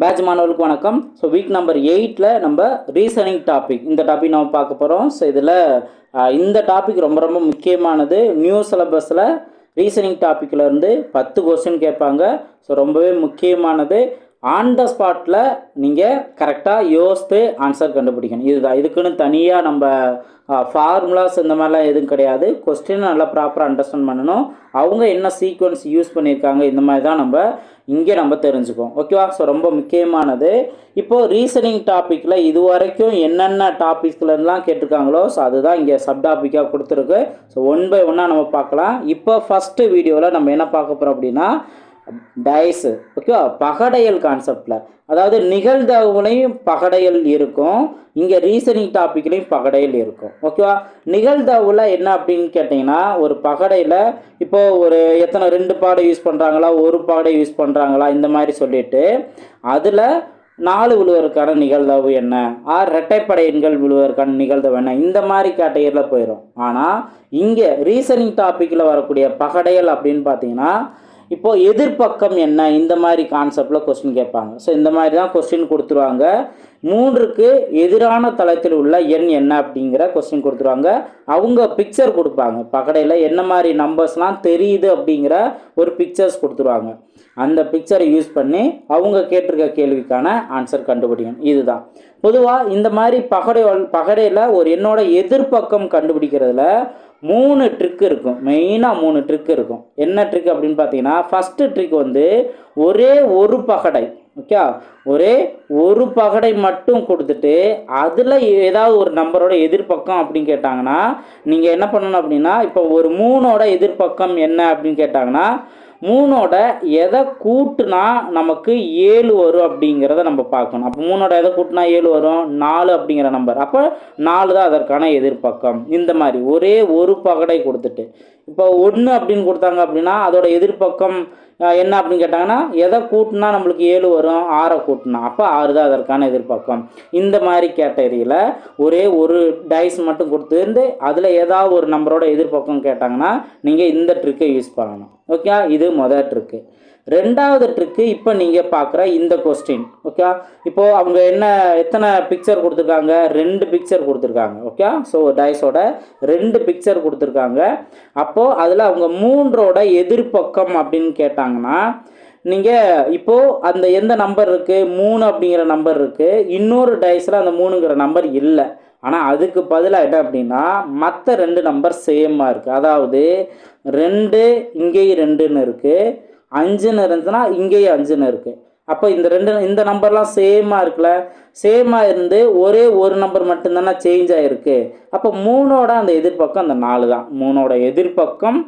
Batch மாணவர்களுக்கு வணக்கம். So week number எயிட்டில் நம்ம ரீசனிங் டாபிக் இந்த டாபிக் நம்ம பார்க்க போகிறோம் ஸோ இதில் இந்த டாபிக் ரொம்ப ரொம்ப முக்கியமானது. நியூ சிலபஸில் ரீசனிங் டாப்பிக்கில் இருந்து பத்து கொஸ்டின் கேட்பாங்க. ஸோ ரொம்பவே முக்கியமானது. ஆன் த ஸ்பாட்டில் நீங்கள் கரெக்டாக யோசித்து ஆன்சர் கண்டுபிடிக்கணும். இதுதான். இதுக்குன்னு தனியாக நம்ம ஃபார்முலாஸ் இந்த மாதிரிலாம் எதுவும் கிடையாது. கொஸ்டின் நல்லா ப்ராப்பராக அண்டர்ஸ்டாண்ட் பண்ணணும். அவங்க என்ன சீக்வன்ஸ் யூஸ் பண்ணியிருக்காங்க இந்த மாதிரி தான் நம்ம இங்கே நம்ம தெரிஞ்சுக்குவோம். ஓகேவா ஸோ ரொம்ப முக்கியமானது. இப்போது ரீசனிங் டாப்பிக்கில் இது வரைக்கும் என்னென்ன டாபிக்ஸ்லாம் கேட்டிருக்காங்களோ ஸோ அதுதான் இங்கே சப் டாப்பிக்காக கொடுத்துருக்கு. ஸோ ஒன் பை ஒன்னாக நம்ம பார்க்கலாம். இப்போ ஃபஸ்ட்டு வீடியோவில் நம்ம என்ன பார்க்க போகிறோம் அப்படின்னா டைஸு ஓகேவா பகடையல் கான்செப்டில் அதாவது நிகழ்தகவுலையும் பகடையல் இருக்கும். இங்கே ரீசனிங் டாப்பிக்லேயும் பகடையல் இருக்கும். ஓகேவா நிகழ்தகவில் என்ன அப்படின்னு கேட்டிங்கன்னா ஒரு பகடையில் இப்போது ஒரு எத்தனை ரெண்டு பாடை யூஸ் பண்ணுறாங்களா ஒரு பாடை யூஸ் பண்ணுறாங்களா இந்த மாதிரி சொல்லிட்டு அதில் நாலு விழுவதற்கான நிகழ்தகவு என்ன? ஆர் இரட்டைப்படை எண்கள் விழுவதற்கான நிகழ்தகவு என்ன? இந்த மாதிரி கேட்டகரியில் போயிடும் ஆனால் இங்கே ரீசனிங் டாப்பிக்கில் வரக்கூடிய பகடையல் அப்படின்னு பார்த்தீங்கன்னா இப்போ எதிர்ப்பக்கம் என்ன? இந்த மாதிரி கான்செப்டில் கொஸ்டின் கேட்பாங்க. ஸோ இந்த மாதிரி தான் கொஸ்டின் கொடுத்துருவாங்க. மூன்றுக்கு எதிரான தளத்தில் உள்ள எண் என்ன அப்படிங்கிற கொஸ்டின் கொடுத்துருவாங்க. அவங்க பிக்சர் கொடுப்பாங்க. பகடையில் என்ன மாதிரி நம்பர்ஸ்லாம் தெரியுது அப்படிங்கிற ஒரு பிக்சர்ஸ் கொடுத்துருவாங்க. அந்த பிக்சரை யூஸ் பண்ணி அவங்க கேட்டிருக்க கேள்விக்கான ஆன்சர் கண்டுபிடிக்கணும். இதுதான். பொதுவாக இந்த மாதிரி பகடை பகடையில் ஒரு எண்ணோட எதிர்ப்பக்கம் கண்டுபிடிக்கிறதுல மூணு ட்ரிக் இருக்கும். மெயினாக மூணு ட்ரிக் இருக்கும். என்ன ட்ரிக் அப்படின்னு பார்த்தீங்கன்னா ஃபஸ்ட்டு ட்ரிக் வந்து ஒரே ஒரு பகடை ஓகே ஒரே ஒரு பகடை மட்டும் கொடுத்துட்டு அதில் ஏதாவது ஒரு நம்பரோட எதிர்ப்பக்கம் அப்படின்னு கேட்டாங்கன்னா நீங்கள் என்ன பண்ணணும் அப்படின்னா இப்போ ஒரு மூணோட எதிர்ப்பக்கம் என்ன அப்படின்னு கேட்டாங்கன்னா மூணோட எதை கூட்டுனா நமக்கு ஏழு வரும் அப்படிங்கிறத நம்ம பார்க்கணும். அப்போ மூணோட எதை கூட்டினா ஏழு வரும்? நாலு அப்படிங்கிற நம்பர் அப்போ நாலு தான் அதற்கான எதிர்ப்பக்கம் இந்த மாதிரி ஒரே ஒரு பகடை கொடுத்துட்டு இப்போ ஒன்று அப்படின்னு கொடுத்தாங்க அப்படின்னா அதோட எதிர்ப்பக்கம் என்ன அப்படின்னு கேட்டாங்கன்னா எதை கூட்டினா நம்மளுக்கு ஏழு வரும் ஆறை கூட்டினா. அப்போ ஆறு தான் அதற்கான எதிர்ப்பக்கம். இந்த மாதிரி கேட்டகரியில் ஒரே ஒரு டைஸ் மட்டும் கொடுத்துருந்து அதில் ஏதாவது ஒரு நம்பரோட எதிர்ப்பக்கம் கேட்டாங்கன்னா நீங்கள் இந்த ட்ரிக்கை யூஸ் பண்ணணும். ஓகே இது மொதல் ட்ரிக்கு ரெண்டாவது ட்ரிக்கு இப்போ நீங்கள் பார்க்குற இந்த கொஸ்டின் ஓகே இப்போது அவங்க என்ன எத்தனை பிக்சர் கொடுத்துருக்காங்க? ரெண்டு பிக்சர் கொடுத்துருக்காங்க ஓகே ஸோ டைஸோட ரெண்டு பிக்சர் கொடுத்துருக்காங்க. அப்போது அதில் அவங்க மூன்றோட எதிர்பக்கம் அப்படின்னு கேட்டாங்கன்னா நீங்கள் இப்போது அந்த எந்த நம்பர் இருக்குது மூணு அப்படிங்கிற நம்பர் இருக்குது இன்னொரு டைஸில் அந்த மூணுங்கிற நம்பர் இல்லை. ஆனால் அதுக்கு பதிலாக என்ன அப்படின்னா மற்ற ரெண்டு நம்பர் சேமாக இருக்குது அதாவது ரெண்டு இங்கேயும் ரெண்டுன்னு இருக்குது அஞ்சுன்னு இருந்துச்சுன்னா இங்கேயும் அஞ்சுன்னு இருக்குது அப்போ இந்த ரெண்டு இந்த நம்பர்லாம் சேமாக இருக்குல்ல? சேமாக இருந்து ஒரே ஒரு நம்பர் மட்டும்தானே சேஞ்ச் ஆகிருக்கு அப்போ மூணோட அந்த எதிர்ப்பக்கம் அந்த நாலு தான். மூணோட எதிர்ப்பக்கம்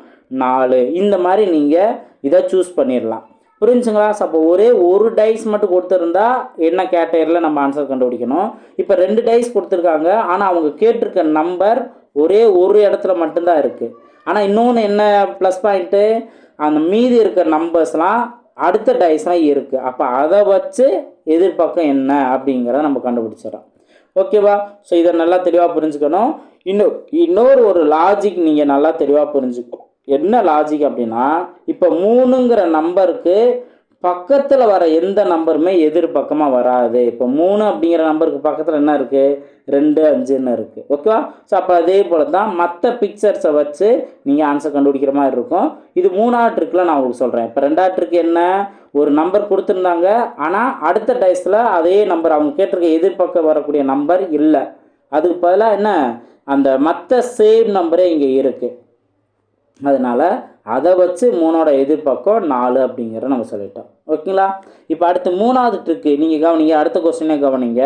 நாலு. இந்த மாதிரி நீங்கள் இதை சூஸ் பண்ணிடலாம். புரிஞ்சுங்களா? அப்போ ஒரே ஒரு டைஸ் மட்டும் கொடுத்துருந்தா என்ன கேட்டகரியில் நம்ம ஆன்சர் கண்டுபிடிக்கணும்? இப்போ ரெண்டு டைஸ் கொடுத்துருக்காங்க. ஆனால் அவங்க கேட்டிருக்க நம்பர் ஒரே ஒரு இடத்துல மட்டும்தான் இருக்குது ஆனால் இன்னொன்று என்ன ப்ளஸ் பாயிண்ட்டு அந்த மீதி இருக்கிற நம்பர்ஸ்லாம் அடுத்த டைஸ்லாம் இருக்குது அப்போ அதை வச்சு எதிர்பக்கம் என்ன அப்படிங்கிறத நம்ம கண்டுபிடிச்சிடறோம் ஓகேவா ஸோ இதை நல்லா தெளிவாக புரிஞ்சுக்கணும். இன்னும் இன்னொரு ஒரு லாஜிக் நீங்கள் நல்லா தெளிவாக புரிஞ்சுக்கணும் என்ன லாஜிக் அப்படின்னா இப்போ மூணுங்கிற நம்பருக்கு பக்கத்தில் வர எந்த நம்பருமே எதிர்பக்கமாக வராது. இப்போ மூணு அப்படிங்கிற நம்பருக்கு பக்கத்தில் என்ன இருக்குது ரெண்டு அஞ்சுன்னு இருக்குது ஓகேவா? ஸோ அப்போ அதே போல் தான் மற்ற பிக்சர்ஸை வச்சு நீங்கள் ஆன்சர் கண்டுபிடிக்கிற மாதிரி இருக்கும். இது மூணாவது ட்ரிக்கில் நான் உங்களுக்கு சொல்கிறேன் இப்போ ரெண்டாவது ட்ரிக் என்ன? ஒரு நம்பர் கொடுத்துருந்தாங்க. ஆனால் அடுத்த டைஸில் அதே நம்பர் அவங்க கேட்டிருக்க எதிர்பக்கம் வரக்கூடிய நம்பர் இல்லை. அதுக்கு பதிலாக என்ன? அந்த மற்ற சேம் நம்பரே இங்கே இருக்குது அதனால் அதை வச்சு மூணோட எதிர்பக்கம் நாலு அப்படிங்கிற நம்ம சொல்லிட்டோம். ஓகேங்களா? இப்போ அடுத்து மூணாவது ட்ரிக்கு நீங்கள் கவனிங்க. அடுத்த கொஸ்டினே கவனிங்க.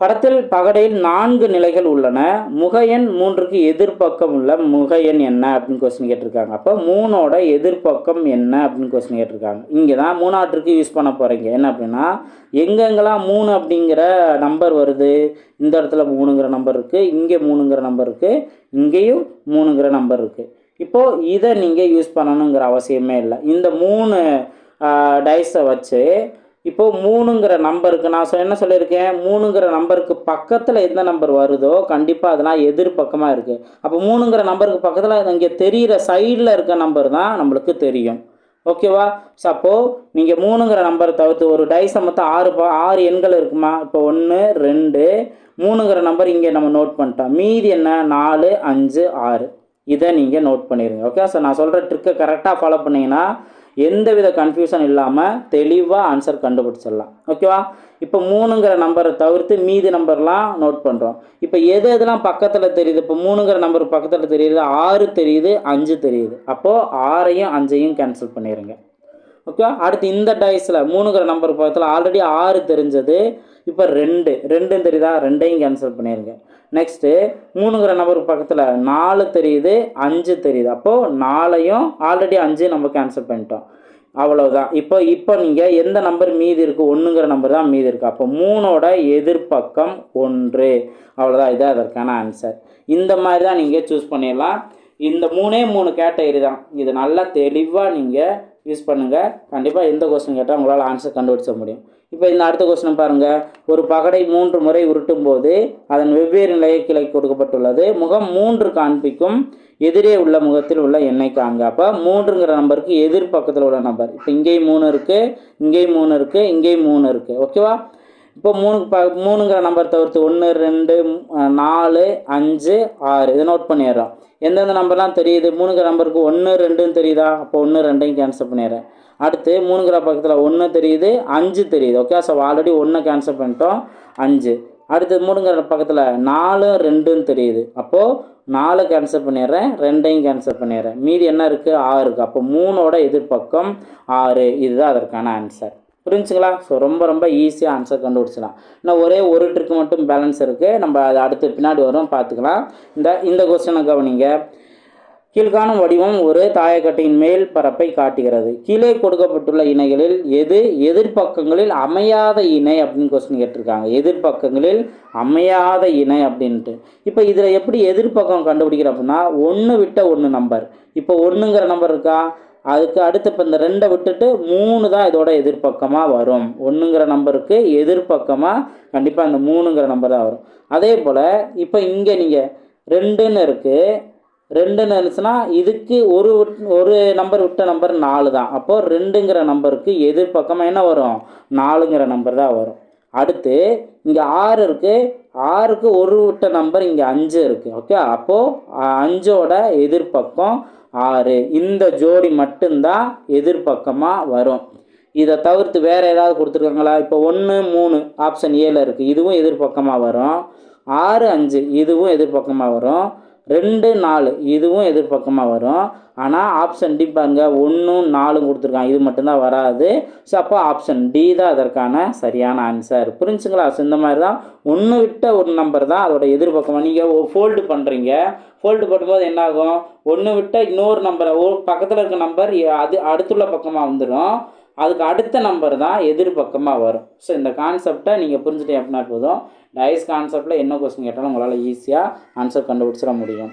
படத்தில் பகடையில் நான்கு நிலைகள் உள்ளன. முகையன் மூன்றுக்கு எதிர்ப்பக்கம் உள்ள முகையன் என்ன அப்படின்னு கொஸ்டின் கேட்டிருக்காங்க. அப்போ மூணோட எதிர்ப்பக்கம் என்ன அப்படின்னு கொஸ்டின் கேட்டிருக்காங்க. இங்கே தான் மூணாற்றுக்கு யூஸ் பண்ண போகிறீங்க என்ன அப்படின்னா எங்கெங்கெல்லாம் மூணு அப்படிங்கிற நம்பர் வருது? இந்த இடத்துல மூணுங்கிற நம்பர் இருக்குது இங்கே மூணுங்கிற நம்பர் இருக்குது இங்கேயும் மூணுங்கிற நம்பர் இருக்குது இப்போது இதை நீங்கள் யூஸ் பண்ணணுங்கிற அவசியமே இல்லை. இந்த மூணு டைஸை வச்சு இப்போது மூணுங்கிற நம்பருக்கு நான் சொ என்ன சொல்லியிருக்கேன்? மூணுங்கிற நம்பருக்கு பக்கத்தில் எந்த நம்பர் வருதோ கண்டிப்பாக அதெல்லாம் எதிர்பக்கமாக இருக்குது அப்போ மூணுங்கிற நம்பருக்கு பக்கத்தில் இங்கே தெரிகிற சைடில் இருக்க நம்பர் தான் நம்மளுக்கு தெரியும். ஓகேவா? சப்போ நீங்கள் மூணுங்கிற நம்பரை தவிர்த்து ஒரு டைஸை மொத்தம் ஆறு பா ஆறு எண்கள் இருக்குமா? இப்போ ஒன்று ரெண்டு மூணுங்கிற நம்பர் இங்கே நம்ம நோட் பண்ணிட்டோம். மீதி என்ன? நாலு அஞ்சு ஆறு. இதை நீங்கள் நோட் பண்ணிடுங்க ஓகே ஸோ நான் சொல்கிற ட்ரிக்கை கரெக்டாக ஃபாலோ பண்ணீங்கன்னா எந்தவித கன்ஃபியூஷன் இல்லாமல் தெளிவாக ஆன்சர் கண்டுபிடிச்சிடலாம். ஓகேவா இப்போ மூணுங்கிற நம்பரை தவிர்த்து மீதி நம்பர்லாம் நோட் பண்ணுறோம் இப்போ எது எதெல்லாம் பக்கத்தில் தெரியுது? இப்போ மூணுங்கிற நம்பர் பக்கத்தில் தெரியுது. ஆறு தெரியுது அஞ்சு தெரியுது. அப்போது ஆறையும் அஞ்சையும் கேன்சல் பண்ணிடுங்க ஓகேவா அடுத்து இந்த டைஸில் மூணுங்கிற நம்பர் பக்கத்தில் ஆல்ரெடி ஆறு தெரிஞ்சது. இப்போ ரெண்டு ரெண்டும் தெரியுதா? ரெண்டையும் கேன்சல் பண்ணிடுங்க நெக்ஸ்ட்டு மூணுங்கிற நம்பருக்கு பக்கத்தில் நாலு தெரியுது அஞ்சு தெரியுது. அப்போது நாலையும் ஆல்ரெடி அஞ்சு நம்ம கேன்சல் பண்ணிட்டோம். அவ்வளோதான் இப்போ இப்போ நீங்கள் எந்த நம்பர் மீதி இருக்குது ஒன்றுங்கிற நம்பர் தான் மீதி இருக்குது அப்போ மூணோட எதிர்ப்பக்கம் ஒன்று. அவ்வளோதான் இதான் அதற்கான ஆன்சர் இந்த மாதிரி தான் நீங்கள் சூஸ் பண்ணிடலாம். இந்த மூணே மூணு கேட்டகரி தான். இது நல்லா தெளிவாக நீங்கள் யூஸ் பண்ணுங்கள் கண்டிப்பாக எந்த கொஸ்டின் கேட்டால் உங்களால் ஆன்சர் கண்டுபிடிச்ச முடியும். இப்போ இந்த அடுத்த கொஸ்டின் பாருங்கள் ஒரு பகடை மூன்று முறை உருட்டும் போது அதன் வெவ்வேறு நிலையை கிளை கொடுக்கப்பட்டுள்ளது. முகம் மூன்று காண்பிக்கும். எதிரே உள்ள முகத்தில் உள்ள எண்ணெய் காண்க. அப்போ மூன்றுங்கிற நம்பருக்கு எதிர் பக்கத்தில் உள்ள நம்பர். இப்போ இங்கேயும் மூணு இருக்குது இங்கேயும் மூணு இருக்குது இங்கேயும் மூணு இருக்குது ஓகேவா இப்போ மூணு ப மூணுங்கிற நம்பர் தவிர்த்து ஒன்று ரெண்டு நாலு அஞ்சு ஆறு. இதை நோட் பண்ணிடுறோம். எந்தெந்த நம்பர்லாம் தெரியுது? மூணுங்கிற நம்பருக்கு ஒன்று ரெண்டுன்னு தெரியுதா? அப்போ ஒன்று ரெண்டையும் கேன்சல் பண்ணிடுறேன். அடுத்து மூணுங்கிற பக்கத்தில் ஒன்று தெரியுது அஞ்சு தெரியுது. ஓகே ஸோ ஆல்ரெடி ஒன்று கேன்சல் பண்ணிட்டோம். அஞ்சு. அடுத்து மூணுங்கிற பக்கத்தில் நாலு ரெண்டுன்னு தெரியுது. அப்போது நாலு கேன்சல் பண்ணிடுறேன் ரெண்டையும் கேன்சல் பண்ணிடுறேன். மீதி என்ன இருக்குது ஆறு இருக்குது அப்போ மூணோட எதிர்பக்கம் ஆறு. இதுதான் அதற்கான ஆன்சர் புரிஞ்சுங்களா? ஸோ ரொம்ப ரொம்ப ஈஸியாக ஆன்சர் கண்டுபிடிச்சலாம் இன்னும் ஒரே ஒரு ட்ரிக் மட்டும் பேலன்ஸ் இருக்குது நம்ம அது அடுத்து பின்னாடி வரும் பார்த்துக்கலாம். இந்த இந்த கொஸ்டினை கவனிங்க. கீழ்காணும் வடிவம் ஒரு தாயக்கட்டையின் மேல் பரப்பை காட்டுகிறது. கீழே கொடுக்கப்பட்டுள்ள இணைகளில் எது எதிர்ப்பக்கங்களில் அமையாத இணை அப்படின்னு கொஸ்டின் கேட்டிருக்காங்க. எதிர்ப்பக்கங்களில் அமையாத இணை அப்படின்ட்டு. இப்போ இதில் எப்படி எதிர்ப்பக்கம் கண்டுபிடிக்கிற அப்படின்னா ஒன்று விட்ட ஒன்று நம்பர் இப்போ ஒன்றுங்கிற நம்பர் இருக்கா? அதுக்கு அடுத்து இப்போ இந்த ரெண்டை விட்டுட்டு மூணு தான் இதோட எதிர்ப்பக்கமாக வரும். ஒன்றுங்கிற நம்பருக்கு எதிர்ப்பக்கமாக கண்டிப்பாக அந்த மூணுங்கிற நம்பர் தான் வரும். அதே போல் இப்போ இங்கே நீங்கள் ரெண்டுன்னு இருக்குது ரெண்டுன்னு இருந்துச்சுன்னா இதுக்கு ஒரு ஒரு நம்பர் விட்ட நம்பர் நாலு தான். அப்போது ரெண்டுங்கிற நம்பருக்கு எதிர்ப்பக்கமாக என்ன வரும்? நாலுங்கிற நம்பர் தான் வரும். அடுத்து இங்கே ஆறு இருக்குது ஆறுக்கு ஒரு விட்ட நம்பர் இங்கே அஞ்சு இருக்குது ஓகே அப்போது அஞ்சோட எதிர்பக்கம் ஆறு. இந்த ஜோடி மட்டும்தான் எதிர்பக்கமாக வரும். இதை தவிர்த்து வேறு ஏதாவது கொடுத்துருக்காங்களா? இப்போ ஒன்று மூணு ஆப்ஷன் ஏல இருக்குது இதுவும் எதிர்பக்கமாக வரும். ஆறு அஞ்சு இதுவும் எதிர்பக்கமாக வரும். ரெண்டு நாலு. இதுவும் எதிர்பக்கமாக வரும். ஆனால் ஆப்ஷன் டி பாருங்க. ஒன்றும் நாலும் கொடுத்துருக்காங்க. இது மட்டும்தான் வராது. ஸோ அப்போ ஆப்ஷன் டி தான் அதற்கான சரியான ஆன்சர் புரிஞ்சுங்களா? ஸோ இந்த மாதிரி தான் ஒன்று விட்ட ஒரு நம்பர் தான் அதோட எதிர்பக்கமாக நீங்கள் ஃபோல்டு பண்ணுறீங்க ஃபோல்டு பண்ணும்போது என்னாகும்? ஒன்று விட்ட இன்னொரு நம்பரை ஒரு பக்கத்தில் இருக்க நம்பர் அது அடுத்துள்ள பக்கமாக வந்துடும் அதுக்கு அடுத்த நம்பர் தான் எதிர்பக்கமாக வரும். ஸோ இந்த கான்செப்டை நீங்கள் புரிஞ்சுட்டே அப்படின்னா போதும். டைஸ் கான்செப்டில் என்ன கொஸ்டின் கேட்டாலும் உங்களால் ஈஸியாக ஆன்சர் கண்டுபிடிச்சிட முடியும்.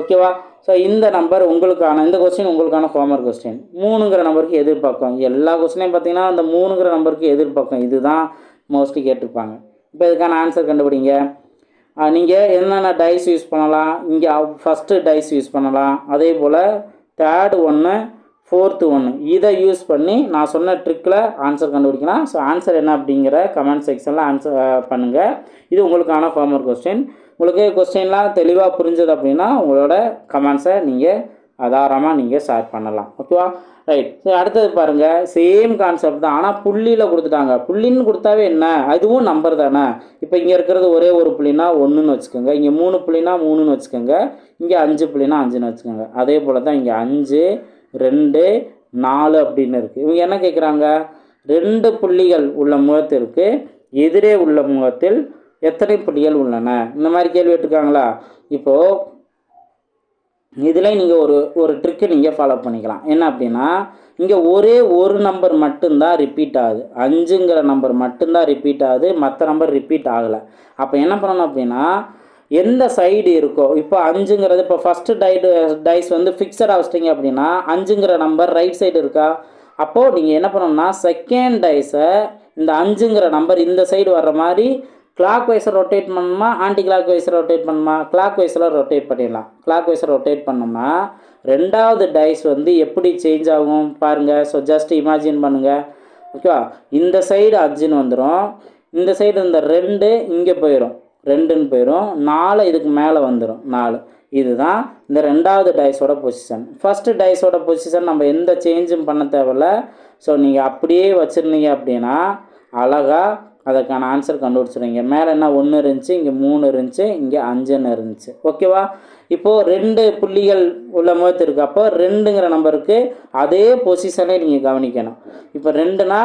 ஓகேவா ஸோ இந்த நம்பர் உங்களுக்கான இந்த கொஸ்டின் உங்களுக்கான ஹோம்ஒர்க் கொஸ்டின் மூணுங்கிற நம்பருக்கு எதிர்பார்க்கும் எல்லா கொஸ்டினையும் பார்த்தீங்கன்னா அந்த மூணுங்கிற நம்பருக்கு எதிர்பக்கம். இதுதான் மோஸ்ட்லி கேட்டிருப்பாங்க. இப்போ இதுக்கான ஆன்சர் கண்டுபிடிங்க? நீங்கள் என்னென்ன டைஸ் யூஸ் பண்ணலாம்? இங்கே ஃபஸ்ட்டு டைஸ் யூஸ் பண்ணலாம். அதே போல் தேர்டு ஒன்று ஃபோர்த்து ஒன்று இதை யூஸ் பண்ணி நான் சொன்ன ட்ரிக்கில் ஆன்சர் கண்டுபிடிக்கலாம். ஸோ ஆன்சர் என்ன அப்படிங்கிற கமெண்ட் செக்ஷனில் ஆன்சர் பண்ணுங்கள் இது உங்களுக்கான ஃபார்மர் கொஸ்டின் உங்களுக்கு கொஸ்டின்லாம் தெளிவாக புரிஞ்சது அப்படின்னா உங்களோட கமெண்ட்ஸை நீங்கள் ஆதாரமாக நீங்கள் ஷேர் பண்ணலாம். ஓகேவா ரைட் ஸோ அடுத்தது பாருங்கள் சேம் கான்செப்ட் தான். ஆனால் புள்ளியில் கொடுத்துட்டாங்க. புள்ளின்னு கொடுத்தாவே என்ன? அதுவும் நம்பர் தானே. இப்போ இங்கே இருக்கிறது ஒரே ஒரு புள்ளினா ஒன்றுன்னு வச்சுக்கோங்க. இங்கே மூணு புள்ளினா மூணுன்னு வச்சுக்கோங்க. இங்கே அஞ்சு புள்ளினா அஞ்சுன்னு வச்சுக்கோங்க. அதே போல் தான் இங்கே அஞ்சு ரெண்டு நாலு அப்படின்னு இருக்குது இவங்க என்ன கேட்குறாங்க ரெண்டு புள்ளிகள் உள்ள முகத்திற்கு எதிரே உள்ள முகத்தில் எத்தனை புள்ளிகள் உள்ளன? இந்த மாதிரி கேள்வி எடுத்துருக்காங்களா இப்போது இதில் நீங்கள் ஒரு ஒரு ட்ரிக்கு நீங்கள் ஃபாலோ பண்ணிக்கலாம். என்ன அப்படின்னா இங்கே ஒரே ஒரு நம்பர் மட்டும்தான் ரிப்பீட் ஆகுது. அஞ்சுங்கிற நம்பர் மட்டும்தான் ரிப்பீட் ஆகுது. மற்ற நம்பர் ரிப்பீட் ஆகலை. அப்போ என்ன பண்ணணும் அப்படின்னா எந்த சைடு இருக்கோ இப்போ அஞ்சுங்கிறது இப்போ ஃபஸ்ட்டு டைடு டைஸ் வந்து ஃபிக்ஸடாக வச்சிட்டிங்க அப்படின்னா அஞ்சுங்கிற நம்பர் ரைட் சைடு இருக்கா? அப்போது நீங்கள் என்ன பண்ணணும்னா செகண்ட் டைஸை இந்த அஞ்சுங்கிற நம்பர் இந்த சைடு வர்ற மாதிரி கிளாக் வைஸில் ரொட்டேட் பண்ணணுமா ஆன்டி கிளாக் வைஸில் ரொட்டேட் பண்ணுமா? கிளாக் வைஸில் ரொட்டேட் பண்ணிடலாம். கிளாக் வைஸில் ரொட்டேட் பண்ணோம்னா ரெண்டாவது டைஸ் வந்து எப்படி சேஞ்ச் ஆகும் பாருங்கள் ஸோ ஜஸ்ட் இமேஜின் பண்ணுங்கள் ஓகேவா இந்த சைடு அஞ்சுன்னு வந்துடும் இந்த சைடு இந்த ரெண்டு இங்கே போயிடும் ரெண்டுன்னு போயிடும் நாலு இதுக்கு மேலே வந்துடும் நாலு. இதுதான் இந்த ரெண்டாவது டைஸோட பொசிஷன் ஃபஸ்ட்டு டைஸோட பொசிஷன் நம்ம எந்த சேஞ்சும் பண்ண தேவையில்ல. ஸோ நீங்கள் அப்படியே வச்சுருந்தீங்க அப்படின்னா அழகாக அதற்கான ஆன்சர் கண்டுபிடிச்சிருவீங்க. மேலே என்ன ஒன்று இருந்துச்சு இங்கே மூணு இருந்துச்சு இங்கே அஞ்சுன்னு இருந்துச்சு. ஓகேவா இப்போது ரெண்டு புள்ளிகள் உள்ள முகத்து இருக்குது அப்போ ரெண்டுங்கிற நம்பருக்கு அதே பொசிஷனே நீங்கள் கவனிக்கணும். இப்போ ரெண்டுனா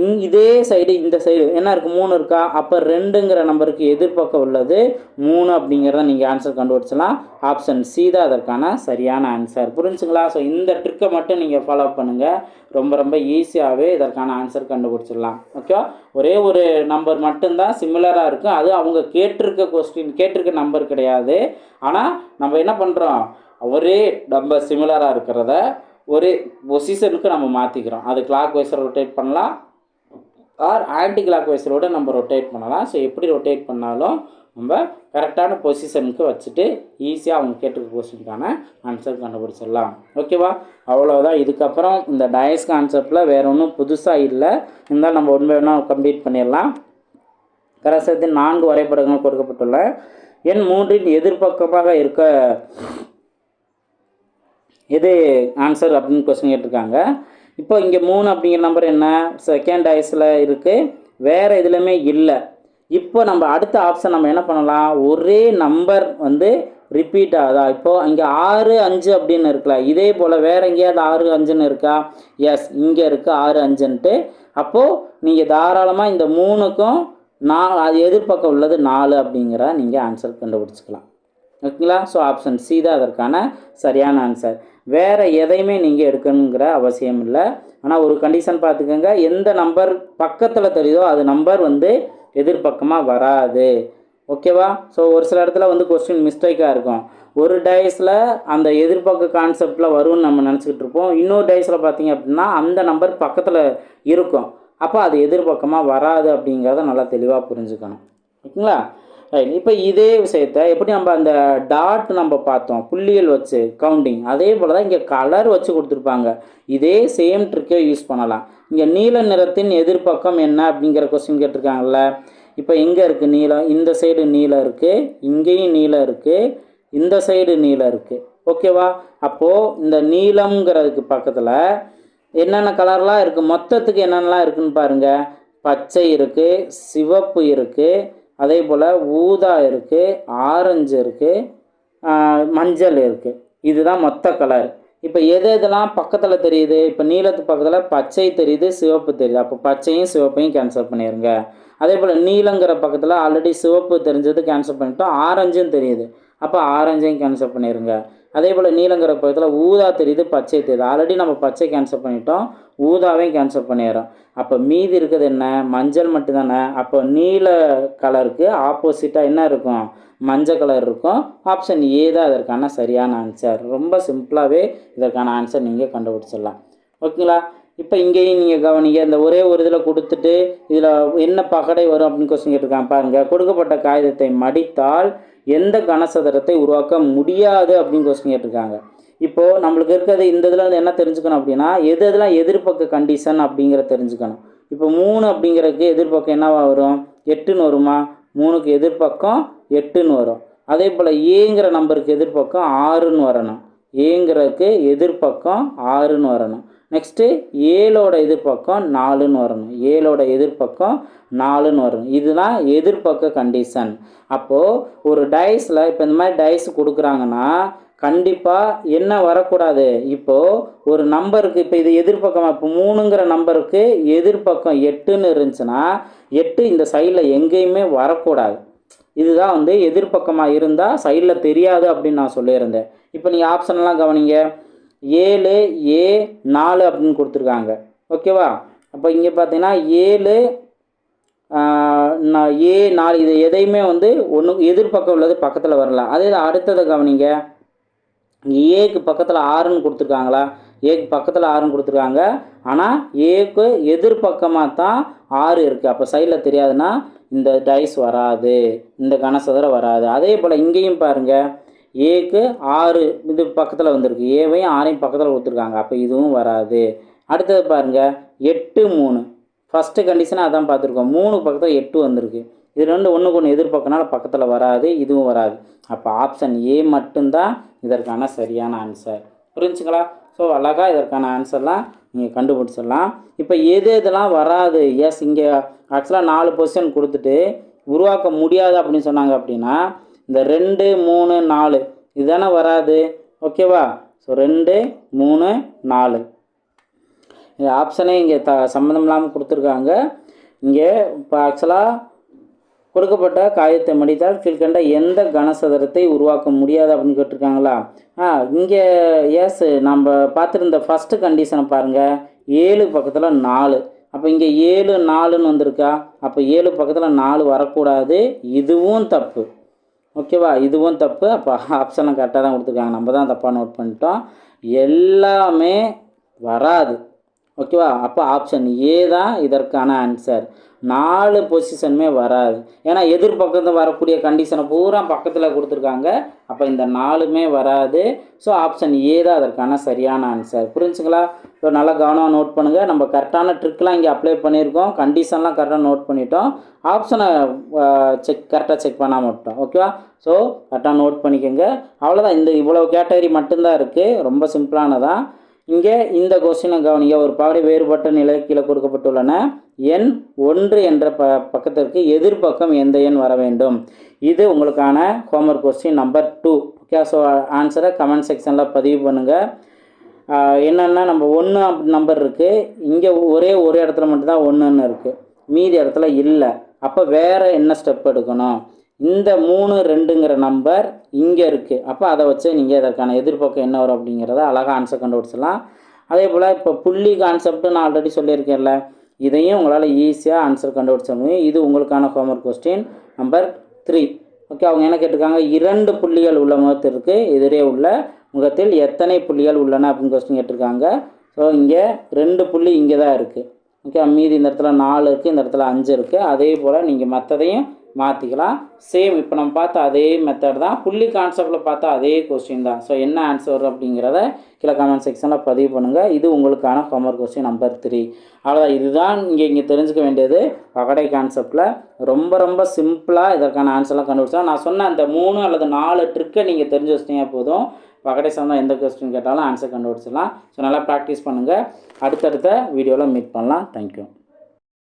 இங் இதே சைடு இந்த சைடு என்ன இருக்குது மூணு இருக்கா? அப்போ ரெண்டுங்கிற நம்பருக்கு எதிர்பக்கம் உள்ளது. மூணு அப்படிங்கிறத நீங்கள் ஆன்சர் கண்டுபிடிச்சலாம் ஆப்ஷன் சி தான் அதற்கான சரியான ஆன்சர் புரிஞ்சுங்களா? ஸோ இந்த ட்ரிக்கை மட்டும் நீங்கள் ஃபாலோ பண்ணுங்கள் ரொம்ப ரொம்ப ஈஸியாகவே இதற்கான ஆன்சர் கண்டுபிடிச்சிடலாம். ஓகே ஒரே ஒரு நம்பர் மட்டும்தான் சிமிலராக இருக்கும் அது அவங்க கேட்டிருக்க கொஸ்டின் கேட்டிருக்க நம்பர் கிடையாது. ஆனால் நம்ம என்ன பண்ணுறோம் ஒரே நம்பர் சிமிலராக இருக்கிறத ஒரே பொசிஷனுக்கு நம்ம மாற்றிக்கிறோம் அது கிளாக் வைஸை ரொட்டேட் பண்ணலாம். ஆர் ஆன்டி கிளாக் வைஸரோட நம்ம ரொட்டேட் பண்ணலாம். ஸோ எப்படி ரொட்டேட் பண்ணாலும் நம்ம கரெக்டான பொசிஷனுக்கு வச்சுட்டு ஈஸியாக அவங்க கேட்டிருக்க கொஸ்டினுக்கான ஆன்சர் கண்டுபிடிச்சிடலாம். ஓகேவா அவ்வளோதான் இதுக்கப்புறம் இந்த டயஸ் கான்செப்டில் வேறு ஒன்றும் புதுசாக இல்லை. இருந்தாலும் நம்ம ஒன்று வேணால் கம்ப்ளீட் பண்ணிடலாம். கரசத்தின் நான்கு வரைபடங்கள் கொடுக்கப்பட்டுள்ள. எண் மூன்றின் எதிர்பக்கமாக இருக்க எது ஆன்சர் அப்படின்னு கொஸ்டின் கேட்டிருக்காங்க. இப்போ இங்கே மூணு அப்படிங்கிற நம்பர் என்ன? செகண்ட் ஐஸில் இருக்குது வேறு இதுலையுமே இல்லை. இப்போ நம்ம அடுத்த ஆப்ஷன் நம்ம என்ன பண்ணலாம்? ஒரே நம்பர் வந்து ரிப்பீட் ஆகுதா? இப்போது இங்கே ஆறு அஞ்சு அப்படின்னு இருக்குல்ல. இதே போல் வேறு எங்கேயாவது ஆறு அஞ்சுன்னு இருக்கா? எஸ் இங்கே இருக்குது ஆறு அஞ்சுன்ட்டு. அப்போது நீங்கள் தாராளமாக இந்த மூணுக்கும் நாலு அது எதிர்பக்கம் உள்ளது நாலு அப்படிங்கிற நீங்கள் ஆன்சர் கண்டுபிடிச்சிக்கலாம். ஓகேங்களா ஸோ ஆப்ஷன் சி தான் அதற்கான சரியான ஆன்சர் வேறு எதையுமே நீங்கள் எடுக்கணுங்கிற அவசியம் இல்லை. ஆனால் ஒரு கண்டிஷன் பார்த்துக்கோங்க எந்த நம்பர் பக்கத்தில் தெரியுதோ அது நம்பர் வந்து எதிர்பக்கமாக வராது. ஓகேவா? ஸோ ஒரு சில இடத்துல வந்து கொஸ்டின் மிஸ்டேக்காக இருக்கும். ஒரு டயஸில் அந்த எதிர்பார்க்க கான்செப்டில் வரும்னு நம்ம நினச்சிக்கிட்டு இருப்போம். இன்னொரு டயஸில் பார்த்தீங்க அப்படின்னா அந்த நம்பர் பக்கத்தில் இருக்கும். அப்போ அது எதிர்பக்கமாக வராது அப்படிங்கிறத நல்லா தெளிவாக புரிஞ்சுக்கணும். ஓகேங்களா? ரைட் இப்போ இதே விஷயத்த எப்படி நம்ம அந்த டாட் நம்ம பார்த்தோம்? புள்ளிகள் வச்சு கவுண்டிங் அதே போல் தான் இங்கே கலர் வச்சு கொடுத்துருப்பாங்க. இதே சேம் ட்ரிக்கே யூஸ் பண்ணலாம். இங்கே நீல நிறத்தின் எதிர்பக்கம் என்ன அப்படிங்கிற கொஸ்டின் கேட்டிருக்காங்கல்ல? இப்போ எங்கே இருக்குது நீளம் இந்த சைடு நீலம் இருக்குது இங்கேயும் நீலம் இருக்குது இந்த சைடு நீலம் இருக்குது ஓகேவா அப்போது இந்த நீலம்ங்கிறதுக்கு பக்கத்தில் என்னென்ன கலர்லாம் இருக்குது மொத்தத்துக்கு என்னென்னலாம் இருக்குதுன்னு பாருங்கள் பச்சை இருக்குது சிவப்பு இருக்குது அதே போல் ஊதா இருக்குது ஆரஞ்சு இருக்குது மஞ்சள் இருக்குது இதுதான் மொத்த கலர் இப்போ எது எதெல்லாம் பக்கத்தில் தெரியுது? இப்போ நீலத்து பக்கத்தில் பச்சை தெரியுது சிவப்பு தெரியுது. அப்போ பச்சையும் சிவப்பையும் கேன்சல் பண்ணிடுங்க அதே போல் நீலங்கிற பக்கத்தில் ஆல்ரெடி சிவப்பு தெரிஞ்சது கேன்சல் பண்ணிட்டோம் ஆரஞ்சும் தெரியுது. அப்போ ஆரஞ்சையும் கேன்சல் பண்ணிடுங்க அதே போல் நீலங்கிற பக்கத்தில் ஊதா தெரியுது பச்சை தெரியுது. ஆல்ரெடி நம்ம பச்சை கேன்சல் பண்ணிட்டோம் ஊதாவையும் கேன்சல் பண்ணிடுறோம். அப்போ மீதி இருக்கிறது என்ன? மஞ்சள் மட்டும்தானே? அப்போ நீல கலருக்கு ஆப்போசிட்டாக என்ன இருக்கும்? மஞ்சள் கலர் இருக்கும். ஆப்ஷன் ஏ தான் அதற்கான சரியான ஆன்சர் ரொம்ப சிம்பிளாகவே இதற்கான ஆன்சர் நீங்கள் கண்டுபிடிச்சிடலாம். ஓகேங்களா இப்போ இங்கேயும் நீங்கள் கவனிங்க இந்த ஒரே ஒரு இதில் கொடுத்துட்டு இதில் என்ன பகடை வரும் அப்படின்னு கொஸ்டின் கேட்டிருக்காங்க பாருங்கள் கொடுக்கப்பட்ட காகிதத்தை மடித்தால் எந்த கனசதுரத்தை உருவாக்க முடியாது அப்படின்னு கொஸ்டின் கேட்டிருக்காங்க. இப்போது நம்மளுக்கு இருக்கிறது இந்த இதில் வந்து என்ன தெரிஞ்சுக்கணும் அப்படின்னா எது எதுலாம் எதிர்பக்க கண்டிஷன் அப்படிங்கிற தெரிஞ்சுக்கணும். இப்போ மூணு அப்படிங்கிறதுக்கு எதிர்பக்கம் என்னவா வரும்? எட்டுன்னு வருமா? மூணுக்கு எதிர்பக்கம் எட்டுன்னு வரும். அதே போல் ஏங்கிற நம்பருக்கு எதிர்பக்கம் ஆறுன்னு வரணும். ஏங்கிறதுக்கு எதிர்பக்கம் ஆறுன்னு வரணும். நெக்ஸ்ட்டு ஏழோட எதிர்பக்கம் நாலுன்னு வரணும். ஏழோட எதிர்பக்கம் நாலுன்னு வரணும். இதுதான் எதிர்பக்க கண்டிஷன் அப்போது ஒரு டைஸில் இப்போ இந்த மாதிரி டைஸ் கொடுக்குறாங்கன்னா கண்டிப்பாக என்ன வரக்கூடாது? இப்போது ஒரு நம்பருக்கு இப்போ இது எதிர்பக்கம் இப்போ மூணுங்கிற நம்பருக்கு எதிர்பக்கம் எட்டுன்னு இருந்துச்சுன்னா எட்டு இந்த சைடில் எங்கேயுமே வரக்கூடாது. இதுதான் வந்து எதிர்பக்கமாக இருந்தால் சைடில் தெரியாது அப்படின்னு நான் சொல்லியிருந்தேன். இப்போ நீங்கள் ஆப்ஷன்லாம் கவனிங்க. ஏழு ஏ நாலு அப்படின்னு கொடுத்துருக்காங்க. ஓகேவா? அப்போ இங்கே பார்த்தீங்கன்னா ஏழு நா- ஏ நாலு இது எதையுமே வந்து ஒன்று எதிர்பக்கம் உள்ளது பக்கத்தில் வரலாம் அதே இது அடுத்ததை கவனிங்க. ஏக்கு பக்கத்தில் ஆறுன்னு கொடுத்துருக்காங்களா? ஏக்கு பக்கத்தில் ஆறுன்னு கொடுத்துருக்காங்க. ஆனால் ஏக்கு எதிர்பக்கமாக தான் ஆறு இருக்குது அப்போ சைடில் தெரியாதுன்னா இந்த டைஸ் வராது. இந்த கனசதுரம் வராது. அதே போல் இங்கேயும் பாருங்கள் ஏக்கு ஆறு இது பக்கத்தில் வந்திருக்கு. ஏவையும் ஆறையும் பக்கத்தில் கொடுத்துருக்காங்க. அப்போ இதுவும் வராது. அடுத்தது பாருங்கள் எட்டு மூணு. ஃபஸ்ட்டு கண்டிஷனாக அதான் பார்த்துருக்கோம். மூணு பக்கத்தில் எட்டு வந்திருக்கு. இது ரெண்டு ஒன்றுக்கு ஒன்று எதிர்பார்க்கனால பக்கத்தில் வராது இதுவும் வராது. அப்போ ஆப்ஷன் ஏ மட்டும்தான் இதற்கான சரியான ஆன்சர் புரிஞ்சுங்களா? ஸோ அழகாக இதற்கான ஆன்சர்லாம் நீங்கள் கண்டுபிடிச்சிடலாம். இப்போ எது இதெல்லாம் வராது? எஸ் இங்கே ஆக்சுவலாக நாலு பொசிஷன் கொடுத்துட்டு உருவாக்க முடியாது அப்படின்னு சொன்னாங்க அப்படின்னா இந்த ரெண்டு மூணு நாலு. இதுதானே வராது. ஓகேவா ஸோ ரெண்டு மூணு நாலு. இந்த ஆப்ஷனே இங்கே த சம்மந்தம் இல்லாமல் கொடுத்துருக்காங்க. இங்கே இப்போ ஆக்சுவலாக கொடுக்கப்பட்ட காயத்தை மடித்தால் கீழ்கண்ட எந்த கனசதுரத்தை உருவாக்க முடியாது அப்படின்னு கேட்டிருக்காங்களா? ஆ இங்கே எஸ் நம்ம பார்த்துருந்த ஃபஸ்ட்டு கண்டிஷனை பாருங்கள் ஏழு பக்கத்தில் நாலு. அப்போ இங்கே ஏழு நாலுன்னு வந்திருக்கா? அப்போ ஏழு பக்கத்தில் நாலு வரக்கூடாது. இதுவும் தப்பு. ஓகேவா? இதுவும் தப்பு. அப்போ ஆப்ஷனை கரெக்டாக தான் கொடுத்துருக்காங்க. நம்ம தான் தப்பாக நோட் பண்ணிட்டோம். எல்லாமே வராது. ஓகேவா? அப்போ ஆப்ஷன் ஏ தான் இதற்கான ஆன்சர் நாலு பொசிஷனுமே வராது. ஏன்னா எதிர்பக்கத்தில் வரக்கூடிய கண்டிஷனை பூரா பக்கத்தில் கொடுத்துருக்காங்க. அப்போ இந்த நாலுமே வராது. ஸோ ஆப்ஷன் ஏ தான் அதற்கான சரியான ஆன்சர் புரிஞ்சுங்களா? ஸோ நல்லா கவனமாக நோட் பண்ணுங்கள் நம்ம கரெக்டான ட்ரிக்லாம் இங்கே அப்ளை பண்ணியிருக்கோம். கண்டிஷன்லாம் கரெக்டாக நோட் பண்ணிட்டோம். ஆப்ஷனை செக் கரெக்டாக செக் பண்ணாமல் விட்டோம் ஓகேவா ஸோ கரெக்டாக நோட் பண்ணிக்கோங்க. அவ்வளோதான் இந்த இவ்வளோ கேட்டகரி மட்டும்தான் இருக்குது ரொம்ப சிம்பிளானதான் இங்கே இந்த கொஸ்டினை கவனிங்க. ஒரு பாடி வேறுபட்ட நிலை கீழே கொடுக்கப்பட்டுள்ளன. எண் ஒன்று என்ற ப பக்கத்திற்கு எதிர்பக்கம் எந்த எண் வர வேண்டும்? இது உங்களுக்கான homework question number two okay so ஆன்சரை கமெண்ட் செக்ஷனில் பதிவு பண்ணுங்கள் என்னென்னா நம்ம ஒன்று நம்பர் இருக்குது இங்கே ஒரே ஒரு இடத்துல மட்டும்தான் ஒன்றுன்னு இருக்குது மீதி இடத்துல இல்லை. அப்போ வேறு என்ன ஸ்டெப் எடுக்கணும்? இந்த மூணு ரெண்டுங்கிற நம்பர் இங்கே இருக்குது அப்போ அதை வச்சு நீங்கள் இதற்கான எதிர்பக்கம் என்ன வரும் அப்படிங்கிறத அழகாக ஆன்சர் கண்டுபிடிச்சிடலாம். அதே போல் இப்போ புள்ளி கான்செப்ட்டு நான் ஆல்ரெடி சொல்லியிருக்கேன்ல இதையும் உங்களால் ஈஸியாக ஆன்சர் கண்டுபிடிச்ச முடியும். இது உங்களுக்கான homework question number three okay அவங்க என்ன கேட்டிருக்காங்க? இரண்டு புள்ளிகள் உள்ள முகத்திற்கு எதிரே உள்ள முகத்தில் எத்தனை புள்ளிகள் உள்ளன அப்படின்னு கொஸ்டின் கேட்டிருக்காங்க. ஸோ இங்கே ரெண்டு புள்ளி இங்கே தான் இருக்குது ஓகே மீதி இந்த இடத்துல நாலு இருக்குது இந்த இடத்துல அஞ்சு இருக்குது அதே போல் நீங்கள் மற்றதையும் மாற்றிக்கலாம் சேம் இப்போ நம்ம பார்த்த அதே மெத்தட் தான். புள்ளி கான்செப்டில் பார்த்தா அதே கொஸ்டின் தான். ஸோ என்ன ஆன்சர் அப்படிங்கிறத கீழே கமெண்ட் செக்ஷனில் பதிவு பண்ணுங்கள் இது உங்களுக்கான ஹோம்ஒர்க் கொஸ்டின் நம்பர் த்ரீ அவ்வளோதான் இதுதான் இங்கே இங்கே தெரிஞ்சுக்க வேண்டியது. பகடை கான்செப்டில் ரொம்ப ரொம்ப சிம்பிளாக இதற்கான ஆன்சர்லாம் கண்டுபிடிச்சா நான் சொன்ன அந்த மூணு அல்லது நாலு ட்ரிக்கை நீங்கள் தெரிஞ்சு வச்சிட்டீங்க போதும். பகடை சம்பந்தம் எந்த கொஸ்டின் கேட்டாலும் ஆன்சர் கண்டுபிடிச்சிடலாம். ஸோ நல்லா ப்ராக்டிஸ் பண்ணுங்கள் அடுத்தடுத்த வீடியோவில் மீட் பண்ணலாம். தேங்க்யூ